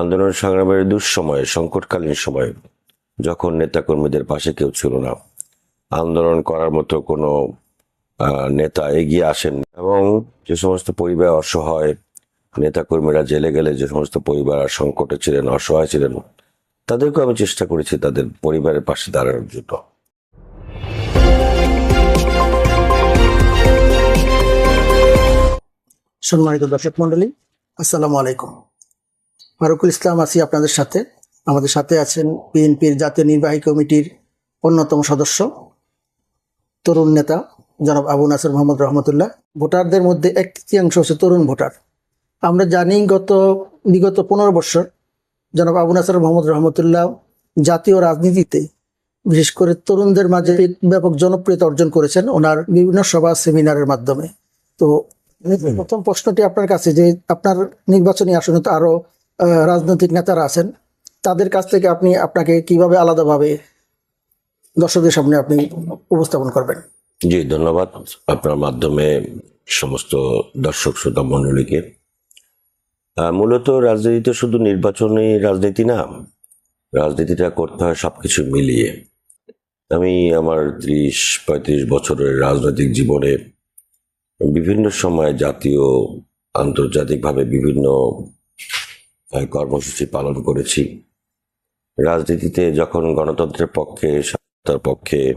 আন্দোলন সংগ্রামের দুঃসময়ে, সংকটকালীন সময়ে, যখন নেতাকর্মীদের পাশে কেউ ছিল না, আন্দোলন করার মতো কোনো নেতা এগিয়ে আসেন। এবং যে সমস্ত পরিবার অসহায়, নেতাকর্মীরা জেলে গেলে যে সমস্ত পরিবার সংকটে ছিলেন, অসহায় ছিলেন, তাদেরকেও আমি চেষ্টা করেছি তাদের পরিবারের পাশে দাঁড়ানোর জন্য। সম্মানিত দর্শক মন্ডলী আসসালামু আলাইকুম। ফারুকুল ইসলাম আছি আপনাদের সাথে। আমাদের সাথে আছেন বিএনপির জাতীয় নির্বাহী কমিটির অন্যতম সদস্য, তরুণ নেতা জনাব আবু নাসর মোহাম্মদ রহমতুল্লাহ। ভোটারদের মধ্যে এক তৃতীয়াংশ হচ্ছে তরুণ ভোটার। আমরা জানি গত, বিগত পনেরো বছর জনাব আবু নাসর মোহাম্মদ রহমতুল্লাহ জাতীয় রাজনীতিতে, বিশেষ করে তরুণদের মাঝে ব্যাপক জনপ্রিয়তা অর্জন করেছেন ওনার বিভিন্ন সভা, সেমিনারের মাধ্যমে। তো প্রথম প্রশ্নটি আপনার কাছে যে আপনার নির্বাচনী আসনে তো আরও রাজনৈতিক নেতারা আছেন, তাদের কাছ থেকে আপনি আপনাকে কীভাবে আলাদাভাবে দর্শকদের সামনে আপনি উপস্থাপন করবেন? জি, ধন্যবাদ। আপনার মাধ্যমে সমস্ত দর্শক, শ্রোতা, মণ্ডলীকে। মূলত রাজনীতিতে শুধু নির্বাচনী রাজনীতি না, রাজনীতিটা করতে হয় সবকিছু মিলিয়ে। আমি আমার ত্রিশ, পঁয়ত্রিশ বছরের রাজনৈতিক জীবনে বিভিন্ন সময় জাতীয়, আন্তর্জাতিকভাবে বিভিন্ন কর্মসূচি পালন করেছি। রাজনীতিতে যখন গণতন্ত্রের পক্ষে, স্বাধীনতার পক্ষে,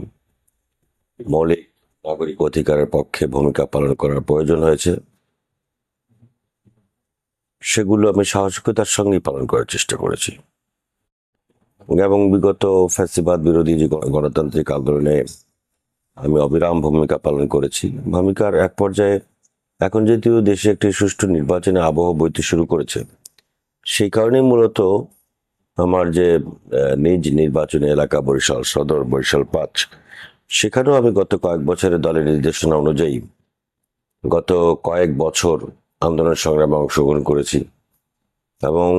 মৌলিক নাগরিক অধিকারের পক্ষে ভূমিকা পালন করার প্রয়োজন হয়েছে, সেগুলো আমি সাহসিকতার সঙ্গেই পালন করার চেষ্টা করেছি। এবং বিগত ফ্যাসিবাদ বিরোধী যে গণ- গণতান্ত্রিক আন্দোলনে আমি অবিরাম ভূমিকা পালন করেছি। ভূমিকার এক পর্যায়ে এখন যদিও দেশে একটি সুষ্ঠু নির্বাচনে আবহ বইতে শুরু করেছে সেই কারণেই মূলত আমার যে নিজ নির্বাচনী এলাকা বরিশাল, সদর বরিশাল পাঁচ, সেখানেও আমি গত কয়েক বছরের দলের নির্দেশনা অনুযায়ী গত কয়েক বছর আন্দোলন সংগ্রামে অংশগ্রহণ করেছি এবং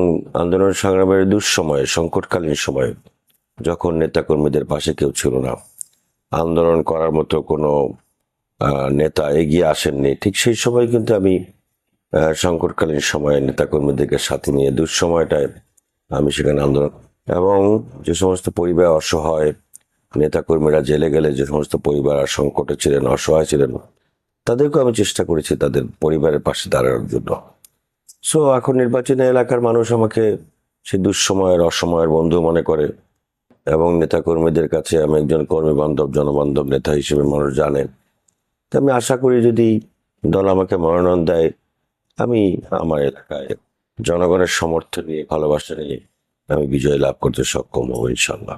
আন্দোলন সংগ্রামের দুঃসময়ে, সংকটকালীন সময়ে যখন নেতাকর্মীদের পাশে কেউ ছিল না, আন্দোলন করার মতো কোনো নেতা এগিয়ে আসেননি, ঠিক সেই সময় কিন্তু আমি সংকটকালীন সময়ে নেতাকর্মীদেরকে সাথে নিয়ে দুঃসময়টায় আমি সেখানে আন্দোলন এবং যে সমস্ত পরিবার অসহায়, নেতাকর্মীরা জেলে গেলে যে সমস্ত পরিবার আর সংকটে ছিলেন, অসহায় ছিলেন, তাদেরকেও আমি চেষ্টা করেছি তাদের পরিবারের পাশে দাঁড়ানোর জন্য। সো এখন নির্বাচনী এলাকার মানুষ আমাকে সেই দুঃসময়ের, অসময়ের বন্ধু মনে করে এবং নেতাকর্মীদের কাছে আমি একজন কর্মী বান্ধব জনবান্ধব নেতা হিসেবে মানুষ জানেন তো আমি আশা করি যদি দল আমাকে মনোনয়ন দেয় আমি আমার এলাকায় জনগণের সমর্থন নিয়ে, ভালোবাসা নিয়ে আমি বিজয় লাভ করতে সক্ষম হব, ইনশাল্লাহ।